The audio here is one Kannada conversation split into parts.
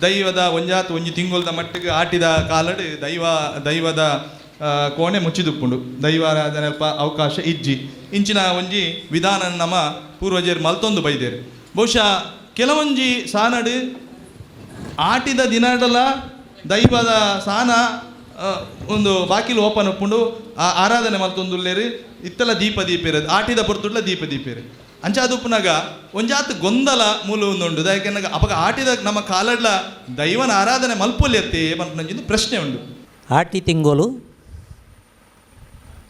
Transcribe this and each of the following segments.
ದೈವದ ಒಂಜಾತ್ ಒಂಜಿ ತಿಂಗೊಲ್ದ ಮಟ್ಟಿಗೆ ಆಟಿದ ಕಾಲಡ್ ದೈವ, ದೈವದ ಕೋಣೆ ಮುಚ್ಚಿದುಪ್ಪುಂಡು. ದೈವಾರಾಧನೆ ಅವಕಾಶ ಇಜ್ಜಿ. ಇಂಚಿನ ಒಂಜಿ ವಿಧಾನ ನಮ್ಮ ಪೂರ್ವಜರು ಮಲ್ತೊಂದು ಬೈದೇರು. ಬಹುಶಃ ಕೆಲವೊಂಜಿ ಸಾನಡ್ ಆಟಿದ ದಿನಡಲ ದೈವದ ಸಾನ ಒಂದು ಬಾಕಿಲು ಓಪನ್ ಉಪ್ಪುಂಡು. ಆ ಆರಾಧನೆ ಮಲ್ತೊಂದುಲ್ಲೇರಿ. ಇತ್ತಲ ದೀಪ ದೀಪ ಆಟಿದ ಬರ್ತುಡ್ಲ ದೀಪ ದೀಪ ಅಂಚಾದ ಉಪ್ಪುನಾಗ ಒಂಜಾತ್ ಗೊಂದಲ ಮೂಲ ಉಂಡು ಯಾಕೆನಾಗ ಅಪಗ ಆಟಿದ ನಮ್ಮ ಕಾಲಡ್ಲ ದೈವನ ಆರಾಧನೆ ಮಲ್ಪೊಲಿ ಎತ್ತಿ ನಂಜಿಂದು ಪ್ರಶ್ನೆ ಉಂಡು ಆಟಿ ತಿಂಗೋಲು?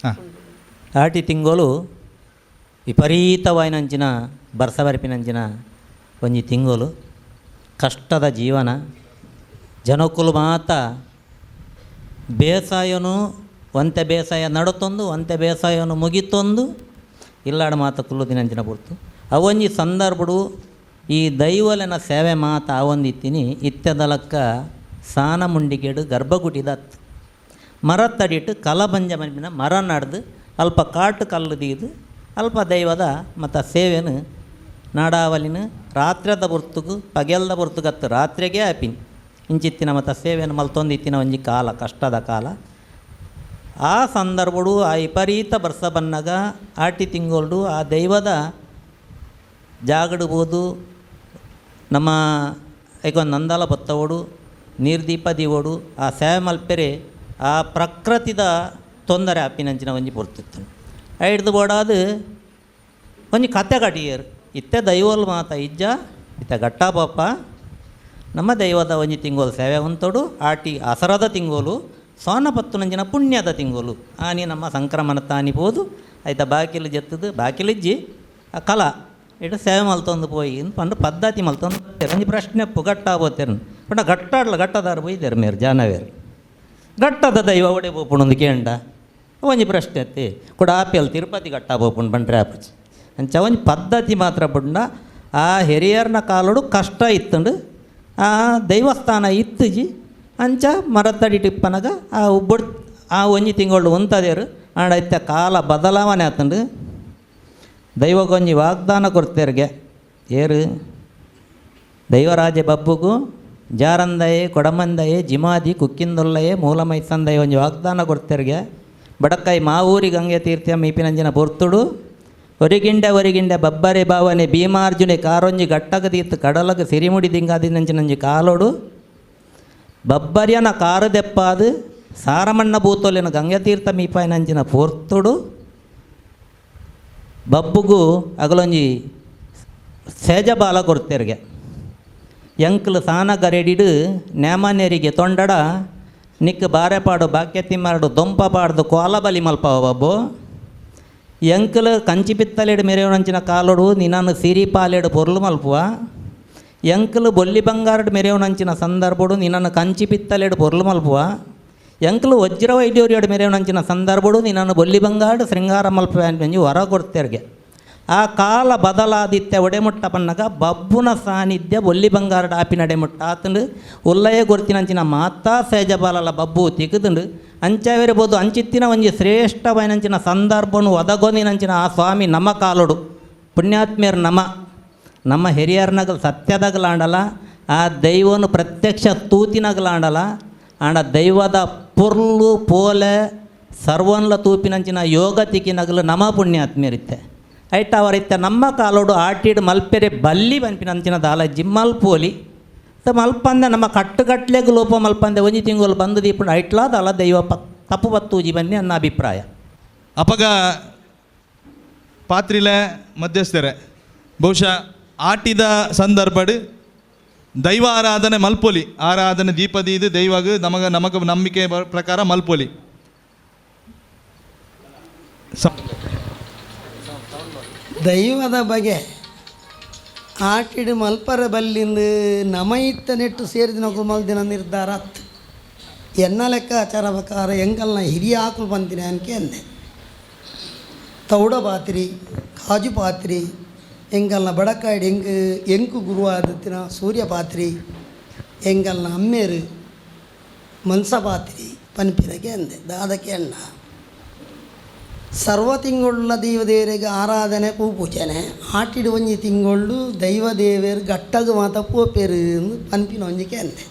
ಹಾಂ. ಆಟಿ ತಿಂಗೋಲು ವಿಪರೀತವಾಯಿನಂಚಿನ ಬರ್ಸಬರಿಪಿನಂಚಿನ ಒಂಜಿ ತಿಂಗೋಲು. ಕಷ್ಟದ ಜೀವನ. ಜನಕುಲು ಮಾತ ಬೇಸಾಯನು ಒಂತೆ ಬೇಸಾಯ ನಡತೊಂದು ಒಂತೆ ಬೇಸಾಯನು ಮುಗಿತೊಂದು. ಇಲ್ಲಾಡ ಮಾತ ಕುಲ್ಲು ದಿನಂಚಿನ ಬಿಡ್ತು ಅವೊಂಜಿ ಸಂದರ್ಭಡು ಈ ದೈವಲೆನ ಸೇವೆ ಮಾತ ಅವೊಂದಿತ್ತೀನಿ ಇತ್ಯದಲಕ್ಕ ಸಾನ ಮುಂಡಿಗೆಡು ಗರ್ಭಗುಟಿದತ್ತು ಮರ ತಡಿಟ್ಟು ಕಲಬಂಜ ಮನಿನ ಮರ ನಡೆದು ಅಲ್ಪ ಕಾಟು ಕಲ್ಲು ದೀದು ಅಲ್ಪ ದೈವದ ಮತ್ತು ಸೇವೆನು ನಾಡಾವಲಿನ ರಾತ್ರದ ಬುರ್ತುಗು ಪಗೆಲ್ದ ಬುರ್ತುಗತ್ತು ರಾತ್ರಿಗೆ ಆಪಿನ್ ಇಂಚಿತ್ತಿನ ಮತ್ತು ಸೇವೆಯನ್ನು ಮಲ್ತೊಂದಿತ್ತಿನ ಒಂಜಿ ಕಾಲ, ಕಷ್ಟದ ಕಾಲ. ಆ ಸಂದರ್ಭಡು, ಆ ವಿಪರೀತ ಬರ್ಸ ಬನ್ನಗ ಆಟಿ ತಿಂಗೋಲ್ಡು, ಆ ದೈವದ ಜಾಗಡ್ಬೋದು, ನಮ್ಮ ಈಗ ನಂದಾಲ ಬತ್ತವಡು ನೀರ್ದೀಪ ದೀವಡು ಆ ಸೇವೆ ಮಲ್ಪೆರೆ ಆ ಪ್ರಕೃತಿದ ತೊಂದರೆ ಆಪಿನಂಚಿನ ಒಂಜಿ ಬರ್ತಿತ್ತು ಹಿಡ್ದು ಬೋಡಾದು, ಒಂಜಿ ಕತೆ ಕಟಿಯರು ಇತ್ತೆ ದೈವಲ್ ಮಾತ ಇಜ್ಜ, ಇತ್ತೆ ಗಟ್ಟ ಪಾಪ. ನಮ್ಮ ದೈವದ ಒಂಜಿ ತಿಂಗೋಲು ಸೇವೆ ಉಂತೋಡು, ಆಟಿ ಅಸರದ ತಿಂಗೋಲು. ಸೋನ ಪತ್ತುನಂಜಿನ ಪುಣ್ಯದ ತಿಂಗೋಲು. ಆನಿ ನಮ್ಮ ಸಂಕ್ರಮಣ ತಾನಿಬೋದು ಆಯ್ತಾ, ಬಾಕಿಲು ಜತ್ತದು. ಬಾಕಿಲಿಜ್ಜಿ ಆ, ಕಲ. ಇಟ್ಟು ಸೇವೆ ಮಲ್ತೊಂದು ಪೋಯಿ. ಪಂಡು ಪದ್ಧತಿ ಮಲ್ತೊಂದು ಒಂಜಿ ಪ್ರಶ್ನೆ ಪುಗಟ್ಟ ಬೋತೇರು ಪಂಡ ಗಟ್ಟಾಡ್ಲ ಗಟ್ಟದಾರು ಬೈದೇರು ಮೇರು ಜಾನವೇರು. ಗಟ್ಟದ ದೈವ ಒಡೆ ಬೋಪುಣೊಂದು ಕೇಂಡ. ಒಂಜಿ ಪ್ರಶ್ನೆ ಅತ್ತಿ ಕೂಡ ಆಪೆಲ್ ತಿರುಪತಿ ಗಟ್ಟ ಪೋಪುಣ್ ಬಂಡ್ರೆ ಆಪುಜಿ ಅಂಚ ಒಂಜಿ ಪದ್ಧತಿ ಮಾತ್ರ ಪುಂಡ ಆ, ಹಿರಿಯರ್ನ ಕಾಲೋಡು ಕಷ್ಟ ಇತ್ತುಂಡು. ಆ, ದೈವಸ್ಥಾನ ಇತ್ತುಜಿ ಅಂಚ ಮರತ್ತಡಿ ಟಿಪ್ಪನಗ, ಆ ಉಬ್ಬುಡ್ ಆ ಒಂಜಿ ತಿಂಗಳು ಉಂತದೇರು ಆಂಡ ಇತ್ತ ಕಾಲ ಬದಲಾವಣೆ ಆತುಂಡು ದೈವಗೊಂಜಿ ವಾಗ್ದಾನ ಕೊಡ್ತೇರ್ಗೆ, ಏರು ದೈವರಾಜ ಬಬ್ಬುಗು, ಜಾರಂದಯೇ, ಕೊಡಮಂದಯೇ, ಜಿಮಾದಿ, ಕುಕ್ಕಿಂದೊಲ್ಲಯೆ, ಮೂಲಮೈಸಂದಯೆ ಒಂಜಿ ವಾಗ್ದಾನ ಕೊಡ್ತೇರ್ಗೆ. ಬಡಕೈ ಮಾವೂರಿ ಗಂಗೆ ತೀರ್ಥ ಮೀಪಿನಂಜಿನ ಬೊರ್ತುಡು ಒರಿಗಿಂಡೆ ಒರಿಗಿಂಡೆ ಬಬ್ಬರೆ ಭಾವನೆ ಭೀಮಾರ್ಜುನೆ ಕಾರೊಂಜಿ ಗಟ್ಟಗ ತೀರ್ಥ ಕಡಲಗ ಸಿರಿಮುಡಿ ದಿಂಗಾದಿನಂಚಿನಂಜಿ ಕಾಲೋಡು ಬಬ್ಬರ್ಯನ ಕಾರು ದೆಪ್ಪಾದ, ಸಾರಮಣ್ಣ ಭೂತೋಲಿನ ಗಂಗೆತೀರ್ಥ ಮೀಪಾಯಿನಂಚಿನ ಪೊರ್ತುಡು. ಬಬ್ಬುಗು ಅಗಲೊಂಜಿ ಸೇಜಬಾಲ ಕೊಡ್ತೇರಿಗೆ. ಎಂಕ್ಲು ಸಾನ ಗರೆಡಿಡು ನೇಮನೇರಿಗೆ ತೊಂಡಡ ನಿಕ್ ಬಾರೆಪಾಡು ಬಾಕ್ಯತಿ ಮಾಡು ದೊಂಪ ಪಾಡ್ದು ಕೋಲಬಲಿ ಮಲ್ಪವ ಬಬ್ಬು. ಎಂಕ್ಲು ಕಂಚಿ ಪಿತ್ತಲೆಡು ಮೆರೆಯೋಣಂಚಿನ ಕಾಲೋಡು ನಿನ್ನನ್ನು ಸಿರಿ ಪಾಲೆಡು ಪೊರ್ಲು ಮಲ್ಪುವ. ಎಂಕಲು ಬೊಲ್ಲಿ ಬಂಗಾರಡ್ ಮೆರೆಯವನಂಚಿನ ಸಂದರ್ಭಡು ನಿನ್ನನ್ನು ಕಂಚಿ ಪಿತ್ತಲೆಡು ಪೊರ್ಲು ಮಲ್ಪುವ. ಎಂಕಲು ವಜ್ರ ವೈದ್ಯೋರಿಯಡು ಮೆರೆಯವನಂಚಿನ ಸಂದರ್ಭಡು ನಿನ್ನನ್ನು ಬೊಲ್ಲಿ ಬಂಗಾರಡ್ ಶೃಂಗಾರ ಮಲ್ಪುವ ಅಂಜಿ ಹೊರ ಕೊಡ್ತೇರ್ಗೆ. ಆ ಕಾಲ ಬದಲಾದಿತ್ಯ ಒಡೆಮುಟ್ಟ ಪನ್ನಗ ಬಬ್ಬುನ ಸಾನ್ನಿಧ್ಯ ಬೊಲ್ಲಿ ಬಂಗಾರಡ ಆಪಿ ನಡೆಮುಟ್ಟ ಆತಂಡು. ಉಲ್ಲಯ ಗೊರ್ತಿನಂಚಿನ ಮಾತಾ ಸೈಜಬಾಲಲ ಬಬ್ಬು ತಿಕ್ಕದುಂಡು ಅಂಚವಿರಬಹುದು ಅಂಚಿತ್ತಿನ ಒಂಜಿ ಶ್ರೇಷ್ಠವೈನಂಚಿನ ಸಂದರ್ಭನು ಒದಗೊಂದಿನಂಚಿನ ಆ ಸ್ವಾಮಿ ನಮ್ಮ ಕಾಲುಡು. ಪುಣ್ಯಾತ್ಮೇರ್ ನಮ. ನಮ್ಮ ಹಿರಿಯರ್ನಗಲ್ ಸತ್ಯದಾಗಲಾಂಡಲ್ಲ ಆ ದೈವನು ಪ್ರತ್ಯಕ್ಷ ತೂತಿನಾಗಲಾಂಡಲ್ಲ ಆಂಡ ದೈವದ ಪುರ್ಲು, ಪೋಲೆ, ಸರ್ವನ್ಲ ತೂಪಿನಂಚಿನ ಯೋಗ ತಿಕ್ಕಿನಗಲು ನಮ ಪುಣ್ಯಾತ್ಮೇರಿತ್ತೆ ಐಟ್ ಅವರಿತ್ತೆ ನಮ್ಮ ಕಾಲೋಡು ಆಟಿಡ್ ಮಲ್ಪೆರೆ ಬಲ್ಲಿ ಬನ್ಪಿನಂಚಿನ ದಾಲ ಜಿಮ್ಮಲ್ ಪೋಲಿ. ತ ಮಲ್ಪಂದೆ ನಮ್ಮ ಕಟ್ಟುಗಟ್ಲೆಗೆ ಲೋಪ ಮಲ್ಪಂದೆ ಒಂಜಿ ತಿಂಗಳು ಬಂದು ಐಟ್ಲಾ ದಾಲ ದೈವ ಪ ತಪ್ಪು ಬತ್ತೂಜಿ ಬನ್ನಿ ಅನ್ನ ಅಭಿಪ್ರಾಯ. ಅಪಗ ಪಾತ್ರಿಲೆ ಮಧ್ಯಸ್ಥರೆ. ಬಹುಶಃ ಆಟಿದ ಸಂದರ್ಭಡ್ ದೈವ ಆರಾಧನೆ ಮಲ್ಪೊಲಿ. ಆರಾಧನೆ ದೀಪದೀದು ದೈವಗ ನಮಗ ನಮಗ ನಂಬಿಕೆ ಪ್ರಕಾರ ಮಲ್ಪೊಲಿ. ದೈವದ ಬಗೆ ಆಟಿಡು ಮಲ್ಪರ ಬಲ್ಲಿಂದು ನಮ ಇತ್ತ ನೆಟ್ಟು ಸೇರಿದಿನ ಮಲ್ದಿನ ನಿರ್ಧಾರ ಎನ್ನ ಲೆಕ್ಕಾಚಾರ ಪ್ರಕಾರ ಎಂಕಲ್ನ ಹಿರಿಯ ಹಾಕಲು ಬಂದಿನ ಅನ್ಕೆ ಅಂದೆ. ತೌಡ ಪಾತ್ರಿ, ಕಾಜು ಪಾತ್ರಿ ಎಂಕಲ್ನ ಬಡಕಾಯ್ಡು ಎಂಕ್ ಎಂಕು ಗುರುವಾದತ್ತಿನ ಸೂರ್ಯ ಪಾತ್ರಿ ಎಂಕಲ್ನ ಅಮ್ಮೇರು ಮನ್ಸ ಪಾತ್ರಿ ಪನ್ಪಿನಗೆ ಅಂದೆ ದಾದಕ್ಕೆ ಅಣ್ಣ ಸರ್ವ ತಿಂಗಳ ದೇವದೇವರಿಗೆ ಆರಾಧನೆ ಪೂ ಪೂಜೆನೆ ಆಟಿಡು ಒಂಜಿ ತಿಂಗಳು ದೈವ ದೇವರು ಗಟ್ಟಗ ಮಾತ ಪೂಪೇರು ಪನ್ಪಿನ ಒಂಜಿಕೆ ಅಂದೆ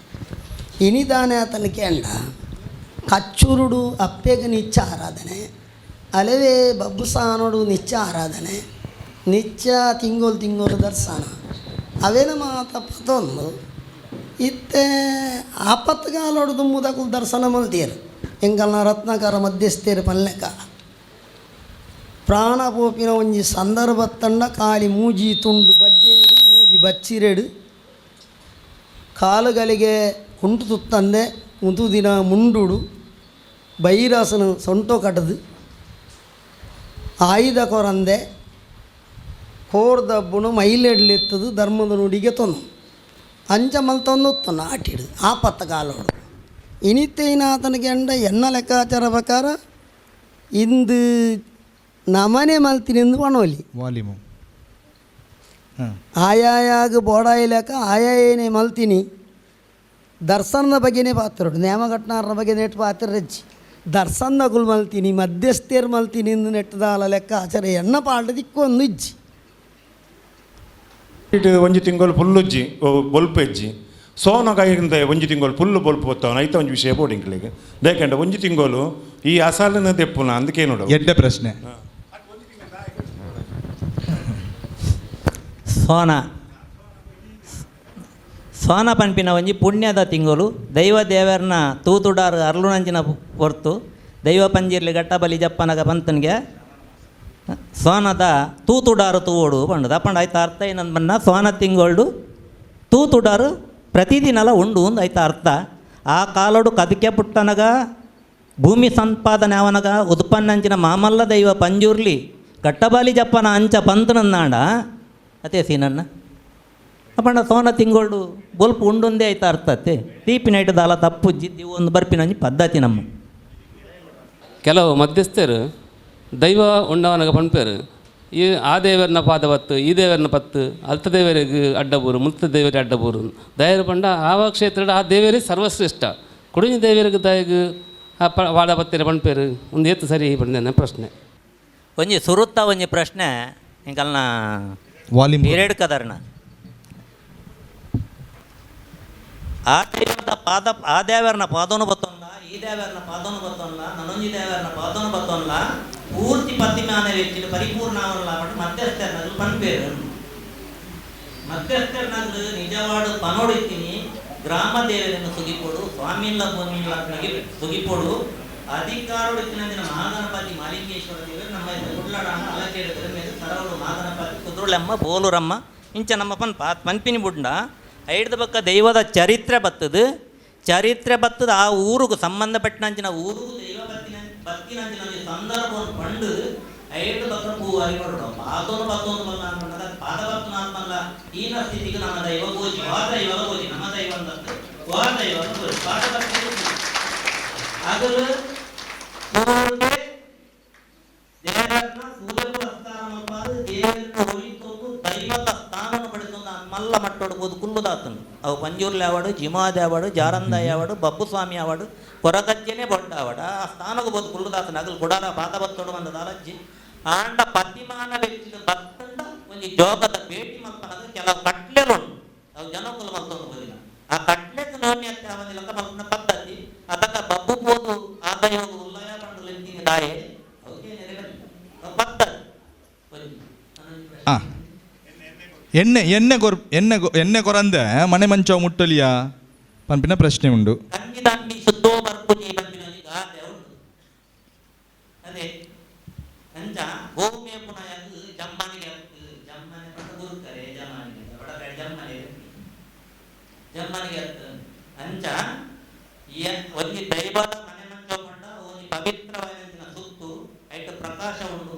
ಇನಿದಾನೆ ಆತನಕ್ಕೆ ಅಣ್ಣ ಕಚ್ಚುರುಡು ಅಪ್ಪೆಗೆ ನಿಚ್ಚ ಆರಾಧನೆ ಅಲವೇ ಬಬ್ಬುಸಾನುಡು ನಿಚ್ಚ ಆರಾಧನೆ ನಿಚ್ಚ ತಿಂಗೋಲ್ ತಿಂಗೋಲು ದರ್ಶನ. ಅವೇನ ಮಾತ ಪತೊಂದು ಇತ್ತೆ ಆಪತ್ಕಾಲೋಡು ದುಮ್ಮುದಕ್ಕೂ ದರ್ಶನ ಮಲ್ತೀರು ಎಂಕಲ್ನ ರತ್ನಕಾರ ಮಧ್ಯಸ್ಥೇರು ಪಲ್ಲೆಕ. ಪ್ರಾಣ ಪೋಪಿನ ಒಂಜಿ ಸಂದರ್ಭ ತಂಡ ಕಾಲಿ ಮೂಜಿ ತುಂಡು ಬಜ್ಜೆಯಿಡು ಮೂಜಿ ಬಚ್ಚಿರೆಡು. ಕಾಲುಗಳಿಗೆ ಕುಂಟು ತುತ್ತಂದೆ, ಮುದುದಿನ ಮುಂಡುಡು. ಬೈರಾಸನ ಸೊಂಟು ಕಟ್ಟದು ಆಯುಧ ಕೊರಂದೆ ಕೋರ್ದಬ್ಬುನು ಮೈಲೆಡ್ಲೆತ್ತದು ಧರ್ಮದ ನುಡಿಗೆ ತೊಂದು. ಅಂಚ ಮಲ್ತೊಂದು ಉತ್ತನ ಆಟಿಡು ಆಪತ್ತ ಕಾಲೋಡು ಇನಿತ್ತೇನ ಆತನಿಗೆ ಅಂಡ ಎನ್ನ ಲೆಕ್ಕಾಚಾರ ಪ್ರಕಾರ ಇಂದು ನಮನೆ ಮಲ್ತೀನಿ ಎಂದು ಪಣೋಲಿ ವಾಲಿಮು. ಆಯಾಯಾಗ ಬೋಡಾಯಿಲಕ ಆಯಾಯೇನೆ ಮಲ್ತೀನಿ. ದರ್ಶನದ ಬಗ್ಗೆನೇ ಪಾತ್ರೋಡು ನೇಮಘಟ್ನಾರ ಬಗ್ಗೆ ನೆಟ್ಟು ಪಾತ್ರ ರಜ್ಜಿ. ದರ್ಶನದ ಗುಲ್ ಮಲ್ತೀನಿ ಮಧ್ಯಸ್ಥೇರು ಮಲ್ತೀನಿ ನೆಟ್ಟದಾಲ ಲೆಕ್ಕ ಆಚಾರ ಎಣ್ಣ ಪಾಡ್ದಿಕ್ಕೊಂದು ಇಜ್ಜಿ. ಇಟ್ ಒಂಜಿ ತಿಂಗಳು ಫುಲ್ ಬೊಲ್ಪ ಬೊಲ್ಪು ಎಜ್ಜಿ ಸೋನ ಕೈಯಿಂದ ಒಂಜಿ ತಿಂಗಳು ಫುಲ್ ಬೊಲ್ಪು ಬತ್ತಾವನ ಐತ ಒಂಜಿ ವಿಷಯ ಬೋಡಿಂಗ್ಲಿಗೆ ದೇಕಂಡ ಒಂಜಿ ತಿಂಗಳು ಈ ಅಸಾಲಿನ ತೆಪ್ಪುನ ಅಂದಕ್ಕೆ ನೋಡು? ಎಡ್ಡೆ ಪ್ರಶ್ನೆ. ಸೋನ. ಸೋನ ಪಂಪಿನ ಒಂಜಿ ಪುಣ್ಯದ ತಿಂಗಳು. ದೈವ ದೇವರನ್ನ ತೂತುಡಾರು ಅರ್ಲುನಂಚಿನ ಹೊರ್ತು. ದೈವ ಪಂಜಿರ್ಲಿ ಗಟ್ಟ ಬಲಿ ಜಪ್ಪನಗ ಪಂತನ್ಗೆ ಸೋನದ ತೂತುಡಾರು ತೂವೋಡು ಪಂಡದ. ಪಂಡ ಆಯ್ತು ಅರ್ಥ ಏನಂದ್ ಬನ್ನ ಸೋನ ತಿಂಗಳು ತೂತುಡಾರು ಪ್ರತಿದಿನಲ ಉಂಡು ಒಂದು ಆಯ್ತು ಅರ್ಥ. ಆ ಕಾಲೋಡು ಕದಕೆ ಪುಟ್ಟನಗ, ಭೂಮಿ ಸಂಪಾದನೆ ಅವನಗ, ಉತ್ಪನ್ನಂಚಿನ ಮಾಮಲ್ಲ ದೈವ ಪಂಜೂರ್ಲಿ, ಕಟ್ಟಬಾಲಿ ಜಪ್ಪನ ಅಂಚ ಪಂತನನ್ನಾಡ. ಅತೇ ಸೀನನ್ನ ಅಪ್ಪಣ್ಣ ಸೋನ ತಿಂಗಳು ಬೊಲ್ಪ ಉಂಡುಂದೇ ಆಯ್ತಾ ಅರ್ಥತ್ತೆ ತೀಪಿನ ಇಟ್ಟು ದಾಲ ತಪ್ಪು ಜಿದ್ದಿ ಒಂದು ಬರ್ಪಿನ ಪದ್ಧತಿ ನಮ್ಮ. ಕೆಲವು ಮಧ್ಯಸ್ಥರು ದೈವ ಉಂಡವನಗ ಪಂಪೇರು ಈ ಆ ದೇವರನ್ನ ಪಾದ ಬತ್ತು ಈ ದೇವರನ್ನ ಪತ್ತು ಅಲ್ತ ದೇವರಿಗೆ ಅಡ್ಡಬೂರು ಮುಲ್ತ ದೇವರಿಗೆ ಅಡ್ಡಬೂರು. ದಯರು ಪಂಡ ಆವ ಕ್ಷೇತ್ರ ಆ ದೇವರೇ ಸರ್ವಶ್ರೇಷ್ಠ. ಕುಡಿನ ದೇವರಿಗೆ ದಯಗೆ ಆ ಪ ವಾಡ ಬತ್ತಿರ ಪಣ್ಪೇರು ಒಂದು ಏತು ಸರಿ ಬಂದ ಪ್ರಶ್ನೆ. ಒಂಜಿ ಸುರುತ್ತ ಒಂಜಿ ಪ್ರಶ್ನೆ ಇಂಕಲ್ನ ವಾಲ್ಯೂಮ್ ಮೇರೆಡ್ ಕದರ್ನ. ಆ ದೈವದ ಪಾದ ಆ ದೇವರನ ಪಾದನು ಬತ್ತೊಂದ ಈ ದೇವರನ ಪಾದನು ಬತ್ತೊಂದ ನನೊಂಜಿ ದೇವರನ ಪದ್ದಿಮಾನ ವ್ಯಕ್ತಿಲು ಪರಿಪೂರ್ಣ ಅವನಲ್ಲ ಬಟ್ ಮಧ್ಯಸ್ಥರ್ನಗಳು ಪನ್ಪೇರು. ಮಧ್ಯಸ್ಥರ್ನಗಳು ನಿಜವಾಡು ಪನೋಡಿತ್ತೀನಿ ಗ್ರಾಮ ದೇವರನ್ನು ಸುಗಿಪೋಡು ಸ್ವಾಮಿಲ್ಲ ಮಹಾಗಣಪತಿ ಮಾಲಿಂಗೇಶ್ವರ ದೇವರು ನಮ್ಮ ಕುಡ್ಲಡಾಣ ಅಲಕೇರಿದ್ರೆ ಮೇಲೆ ಕುದ್ರುಳಮ್ಮ, ಬೋಲುರಮ್ಮ ಇಂಚ ನಮ್ಮ ಪನ್ ಪಾ ಪನ್ಪಿನಿ ಬುಡ್ಡ. ಐಡ್ದ ಪಕ್ಕ ದೈವದ ಚರಿತ್ರೆ ಬತ್ತದು. ಚರಿತ್ರೆ ಬತ್ತದ ಆ ಊರಿಗೂ ಸಂಬಂಧಪಟ್ಟಂಚಿನ ಊರಿಗೂ ದೈವ ಬತ್ತಿನ ಬತ್ತಿನಂಚಿನ ಒಂದು ಸಂದರ್ಭವನ್ನು ಪಂಡು ಐಡ್ದ ಪಕ್ಕ ಪೂ ಅರಿಪಡು ಪಾದೋನು ಪತ್ತೊಂದು ಬಲ್ಲ ಅನ್ಕೊಂಡಾಗ ಪಾದ ಬತ್ತು ನಾಲ್ಕಲ್ಲ ಈನ ಸ್ಥಿತಿಗೆ ನಮ್ಮ ದೈವ ಗೋಜಿ ವಾ ದೈವ ಗೋಜಿ ನಮ್ಮ ದೈವ ಅಂತ ವಾ ದೈವ ಗೋಜಿ ಪಾದ ಬತ್ತು ಆಗಲು ಊರಿಗೆ ದೇವರನ್ನ ಸೂರ್ಯನ ಸ್ಥಾನ ಮಲ್ಪಾದು ದೇವರನ್ನ ಹೊಲಿತೊಂದು ದೈವದ ಸ್ಥಾನವನ್ನು ಪಡೆದೊಂದು మట్టోడు పోదు ಅವು ಪಂಜೂರ್ಲಿ ಆವಾಡು ಜಿಮಾದಿ ಆವಾಡು ಜಾರಂದಾಯಿ ಆವಾಡು ಬಬ್ಬು ಸ್ವಾಮಿ ಆವಾಡು ಕೊರಗಜ್ಜೆನೆ ಬೊಡ್ಡ ಆವಾಡ. ಆ ಸ್ಥಾನಕ್ಕೆ ಬೋದು ಕುಲ್ಲುದಾತನ ಅಗಲು ಗುಡಾರ ಪಾದ ಬತ್ತೋಡು ಬಂದ ದಾಲಜ್ಜಿ ಆಂಡ ಪತಿಮಾನ ವ್ಯಕ್ತಿಗೆ ಬತ್ತಂಡ ಒಂದು ಜೋಗದ ಭೇಟಿ ಮಕ್ಕಳ ಕೆಲವು ಕಟ್ಲೆಲುಂಡು ಅವು ಜನಕುಲು ಮಲ್ತೊಂದು ಬಂದಿಲ್ಲ ಆ ಕಟ್ಲೆದು ನೋನಿ ಅಂತ ಬಂದಿಲ್ಲ ಅಂತ ಮಲ್ಪನ ಪದ್ಧತಿ. ಅದಕ್ಕ ಬಬ್ಬು ಬೋದು ಆದಾಯ ಉಲ್ಲಯ ದಾಯೆ. ಪದ್ಧತಿ. ಹಾಂ ಎಣ್ಣೆ ಎಣ್ಣೆ ಕೊರ್, ಎಣ್ಣೆ ಎಣ್ಣೆ ಕೊರಂದೆ ಮನೆ ಮಂಚ ಮುಟ್ಟಲಿಯಾ? ಪಂಪಿನ ಪ್ರಶ್ನೆ ಉಂಡು ಉಂಟು. ಅದೇ ಮನೆ